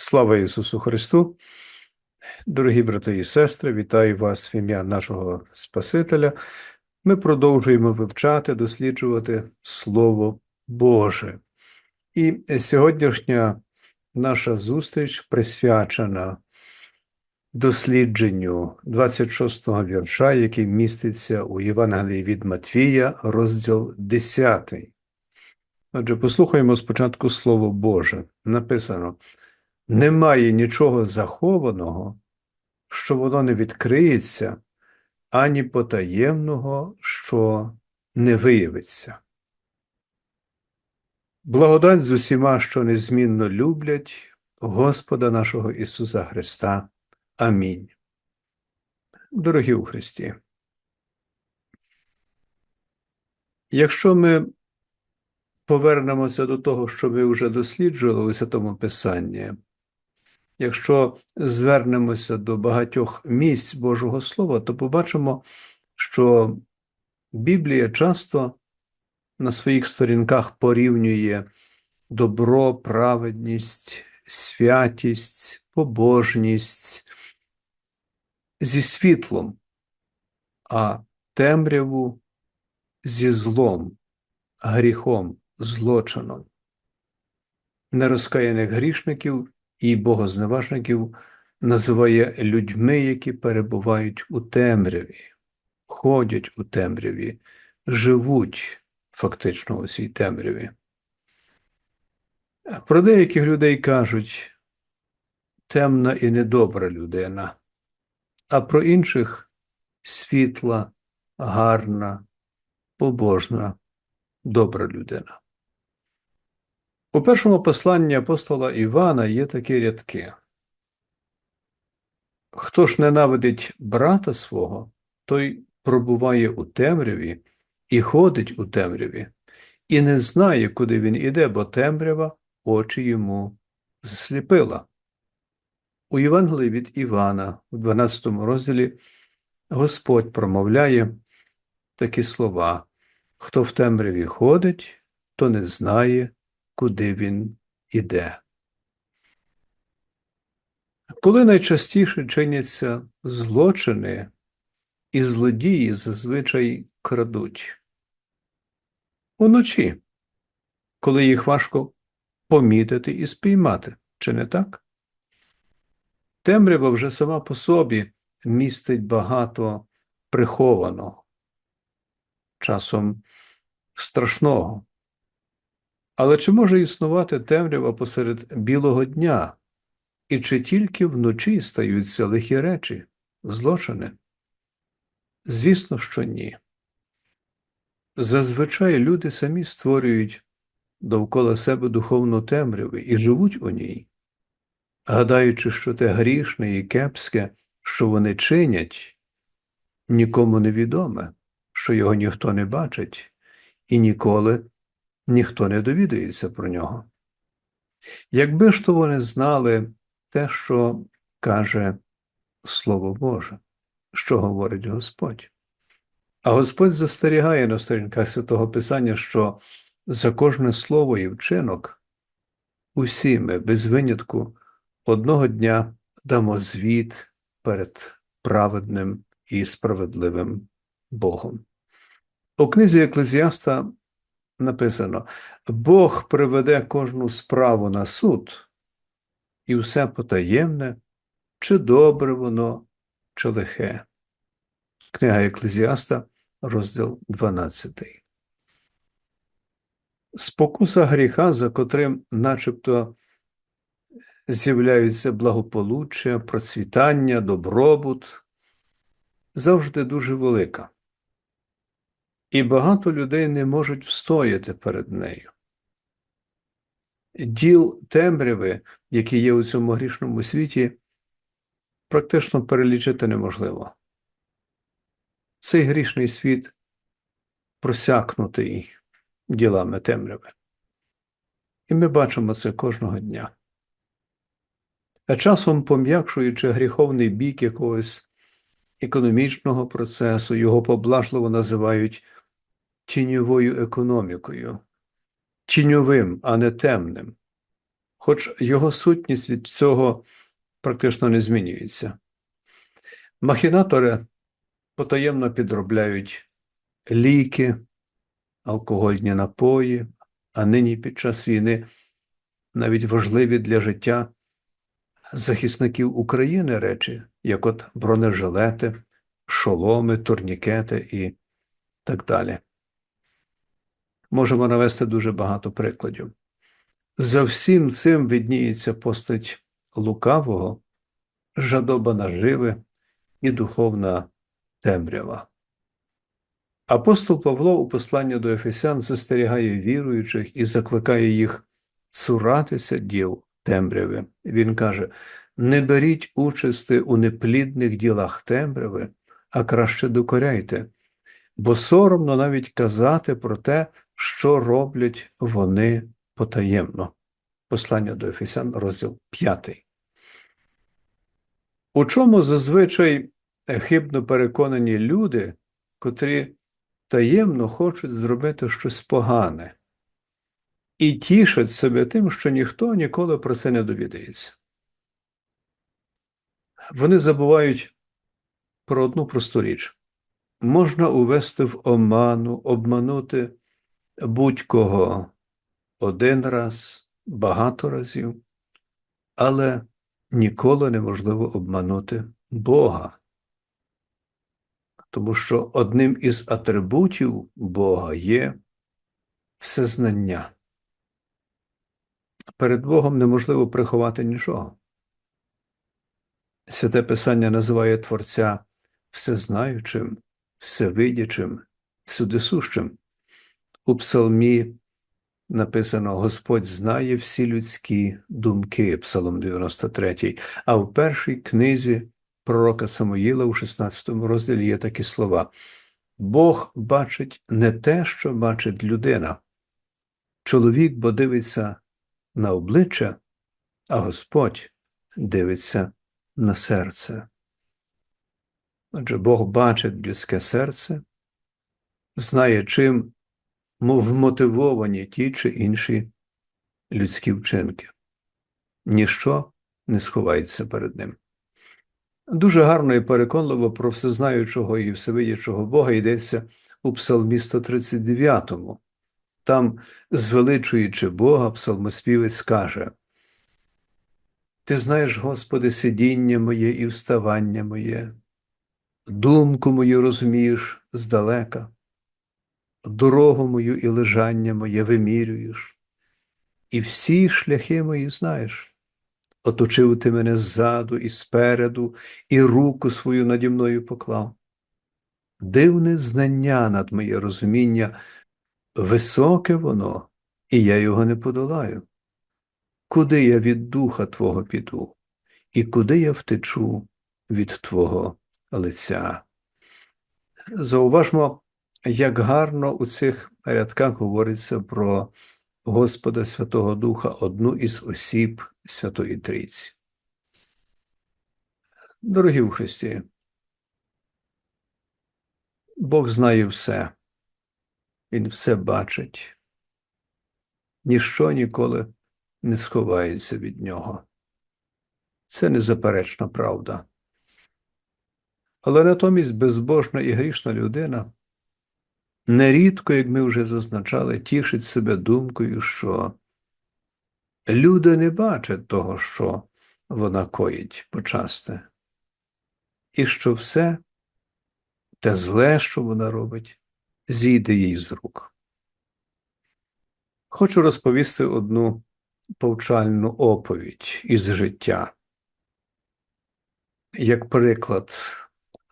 Слава Ісусу Христу! Дорогі брати і сестри, вітаю вас в ім'я нашого Спасителя. Ми продовжуємо вивчати, досліджувати Слово Боже. І сьогоднішня наша зустріч присвячена дослідженню 26-го вірша, який міститься у Євангелії від Матвія, розділ 10. Отже, послухаємо спочатку Слово Боже. Написано: немає нічого захованого, що воно не відкриється, ані потаємного, що не виявиться. Благодать з усіма, що незмінно люблять Господа нашого Ісуса Христа. Амінь. Дорогі у Христі. Якщо ми повернемося до того, що ми вже досліджували у Святому Писанні, якщо звернемося до багатьох місць Божого Слова, то побачимо, що Біблія часто на своїх сторінках порівнює добро, праведність, святість, побожність зі світлом, а темряву зі злом, гріхом, злочином. Нерозкаяних грішників і богозневажників називає людьми, які перебувають у темряві, ходять у темряві, живуть фактично у цій темряві. Про деяких людей кажуть темна і недобра людина, а про інших світла, гарна, побожна, добра людина. У першому посланні апостола Івана є такі рядки. Хто ж ненавидить брата свого, той пробуває у темряві і ходить у темряві, і не знає, куди він іде, бо темрява очі йому засліпила. У Євангелії від Івана, в 12 розділі, Господь промовляє такі слова: Хто в темряві ходить, то не знає, куди він іде. Коли найчастіше чиняться злочини, і злодії зазвичай крадуть уночі, коли їх важко помітити і спіймати, чи не так? Темрява вже сама по собі містить багато прихованого, часом страшного. Але чи може існувати темрява посеред білого дня, і чи тільки вночі стаються лихі речі, злочини? Звісно, що ні. Зазвичай люди самі створюють довкола себе духовну темряву і живуть у ній, гадаючи, що те грішне і кепське, що вони чинять, нікому не відоме, що його ніхто не бачить, і ніколи ніхто не довідується про нього. Якби ж то вони знали те, що каже Слово Боже, що говорить Господь. А Господь застерігає на сторінках святого Писання, що за кожне слово і вчинок усі ми без винятку одного дня дамо звіт перед праведним і справедливим Богом. У книзі Еклезіаста написано: Бог приведе кожну справу на суд, і все потаємне, чи добре воно, чи лихе. Книга Еклезіаста, розділ 12. Спокуса гріха, за котрим начебто з'являються благополуччя, процвітання, добробут, завжди дуже велика і багато людей не можуть встояти перед нею. Діл темряви, які є у цьому грішному світі, практично перелічити неможливо. Цей грішний світ просякнутий ділами темряви. І ми бачимо це кожного дня. А часом, пом'якшуючи гріховний бік якогось економічного процесу, його поблажливо називають тіньовою економікою, тіньовим, а не темним. хоч його сутність від цього практично не змінюється. Махінатори потаємно підробляють ліки, алкогольні напої, а нині під час війни навіть важливі для життя захисників України речі, як от бронежилети, шоломи, турнікети і так далі. Можемо навести дуже багато прикладів. За всім цим видніється постать лукавого, жадоба наживи і духовна темрява. Апостол Павло у посланні до Ефесян застерігає віруючих і закликає їх цуратися діл темряви. Він каже: не беріть участи у неплідних ділах темряви, а краще докоряйте, бо соромно навіть казати про те, що роблять вони потаємно. Послання до Ефесян, розділ 5. У чому зазвичай хибно переконані люди, котрі таємно хочуть зробити щось погане і тішать себе тим, що ніхто ніколи про це не довідається. Вони забувають про одну просту річ. Можна увести в оману, обманути будь-кого один раз, багато разів, але ніколи неможливо обманути Бога. Тому що одним із атрибутів Бога є всезнання. Перед Богом неможливо приховати нічого. Святе Писання називає Творця всезнаючим, всевидячим, всюдисущим. У Псалмі написано Господь знає всі людські думки, Псалом 93, а в першій книзі пророка Самоїла у 16 розділі є такі слова: Бог бачить не те, що бачить людина. Чоловік бо дивиться на обличчя, а Господь дивиться на серце. Адже Бог бачить людське серце, знає, чим вмотивовані ті чи інші людські вчинки. Ніщо не сховається перед ним. Дуже гарно і переконливо про всезнаючого і всевидячого Бога йдеться у Псалмі 139. Там, звеличуючи Бога, псалмоспівець каже: Ти знаєш, Господи, сидіння моє і вставання моє, думку мою розумієш здалека, дорогу мою і лежання моє вимірюєш, і всі шляхи мої знаєш. Оточив ти мене ззаду і спереду, і руку свою наді мною поклав. Дивне знання над моє розуміння, високе воно, і я його не подолаю. Куди я від духа Твого піду, і куди я втечу від Твого лиця? Зауважмо, як гарно у цих рядках говориться про Господа Святого Духа, одну із осіб Святої Трійці. Дорогі в Христі, Бог знає все, Він все бачить, ніщо ніколи не сховається від нього. Це незаперечна правда. Але натомість безбожна і грішна людина нерідко, як ми вже зазначали, тішить себе думкою, що люди не бачать того, що вона коїть почасти, і що все те зле, що вона робить, зійде їй з рук. Хочу розповісти одну повчальну оповідь із життя, як приклад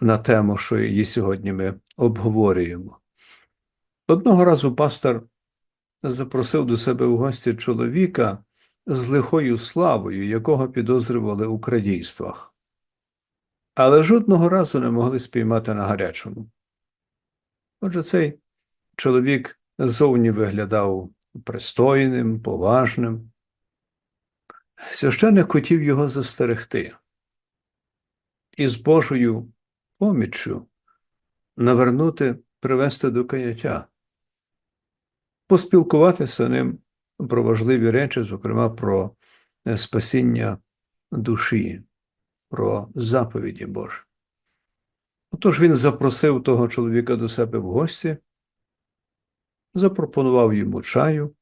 на тему, що її сьогодні ми обговорюємо. Одного разу пастор запросив до себе в гості чоловіка з лихою славою, якого підозрювали у крадійствах, але жодного разу не могли спіймати на гарячому. Отже, цей чоловік зовні виглядав пристойним, поважним. Священник хотів його застерегти і з Божою поміччю навернути, привести до каяття поспілкуватися ним про важливі речі, зокрема про е, спасіння душі, про заповіді Божі. Отож він запросив того чоловіка до себе в гості, запропонував йому чаю.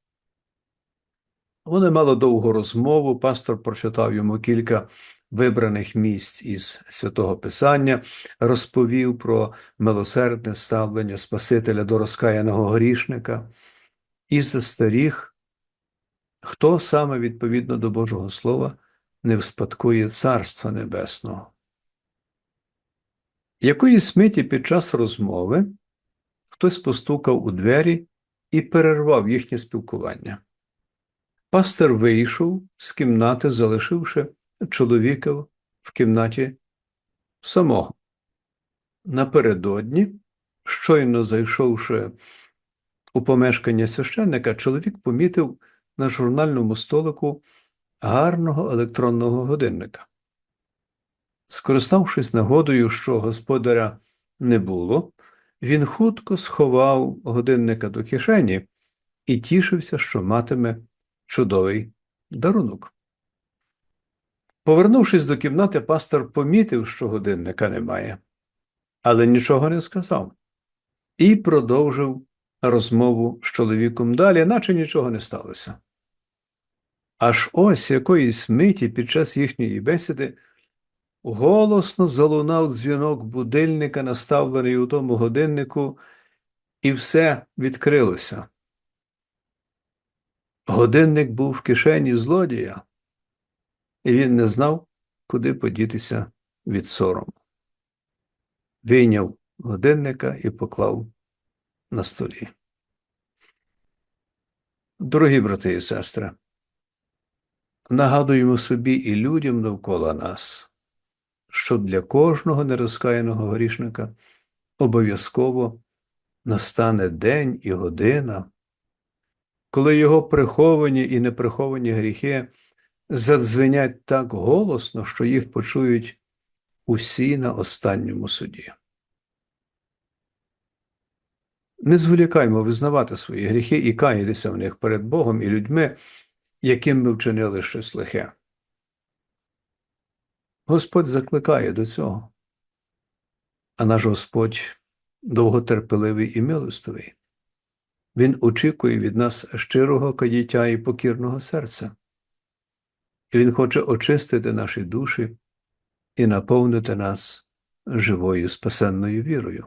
Вони мали довгу розмову, пастор прочитав йому кілька вибраних місць із святого Писання, розповів про милосердне ставлення Спасителя до розкаяного грішника і застеріг, хто саме відповідно до Божого Слова не вспадкує Царства Небесного. Якоїсь миті під час розмови хтось постукав у двері і перервав їхнє спілкування. Пастор вийшов з кімнати, залишивши чоловіка в кімнаті самого. Напередодні, щойно зайшовши у помешкання священника, чоловік помітив на журнальному столику гарного електронного годинника. Скориставшись нагодою, що господаря не було, він хутко сховав годинника до кишені і тішився, що матиме чудовий дарунок. Повернувшись до кімнати, пастор помітив, що годинника немає, але нічого не сказав, і продовжив розмову з чоловіком далі, наче нічого не сталося. Аж ось якоїсь миті під час їхньої бесіди голосно залунав дзвінок будильника, наставлений у тому годиннику, і все відкрилося. Годинник був в кишені злодія, і він не знав, куди подітися від сорому. Вийняв годинника і поклав на столі. Дорогі брати і сестри, нагадуємо собі і людям довкола нас, що для кожного нерозкаяного грішника обов'язково настане день і година, коли його приховані і неприховані гріхи задзвенять так голосно, що їх почують усі на останньому суді. Не зволікаймо визнавати свої гріхи і каятися в них перед Богом і людьми, яким ми вчинили щось лихе. Господь закликає до цього, а наш Господь довготерпеливий і милостивий. Він очікує від нас щирого кадіття і покірного серця. І Він хоче очистити наші душі і наповнити нас живою спасенною вірою.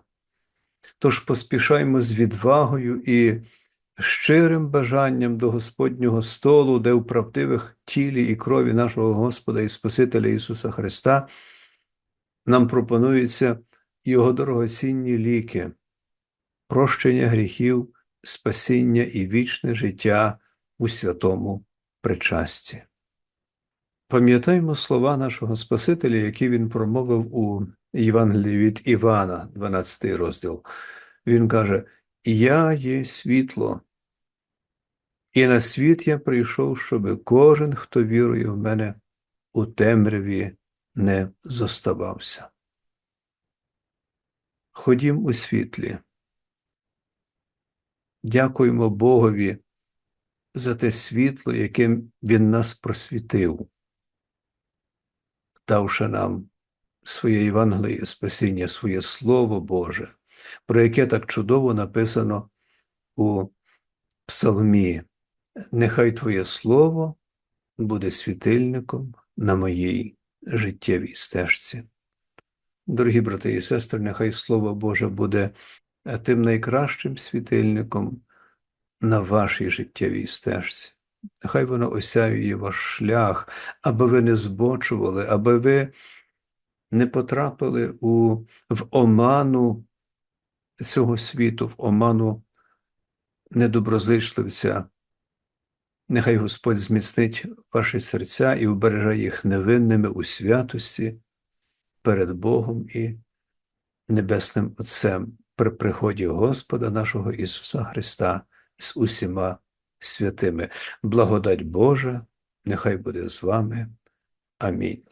Тож поспішаймо з відвагою і щирим бажанням до Господнього столу, де в правдивих тілі і крові нашого Господа і Спасителя Ісуса Христа нам пропонуються Його дорогоцінні ліки, прощення гріхів, спасіння і вічне життя у святому причасті. Пам'ятаємо слова нашого Спасителя, які він промовив у Євангелії від Івана, 12 розділ. Він каже: Я є світло, і на світ я прийшов, щоб кожен, хто вірує в мене, у темряві не зоставався. Ходім у світлі. Дякуємо Богові за те світло, яким Він нас просвітив давши нам своє Євангеліє спасіння, своє Слово Боже, про яке так чудово написано у Псалмі. Нехай Твоє Слово буде світильником на моїй життєвій стежці. Дорогі брати і сестри, нехай Слово Боже буде тим найкращим світильником на вашій життєвій стежці. Нехай воно осяює ваш шлях, аби ви не збочували, аби ви не потрапили у, в оману цього світу, в оману недоброзичливця. Нехай Господь зміцнить ваші серця і вбереже їх невинними у святості перед Богом і Небесним Отцем при приході Господа нашого Ісуса Христа з усіма святими. Благодать Божа, нехай буде з вами. Амінь.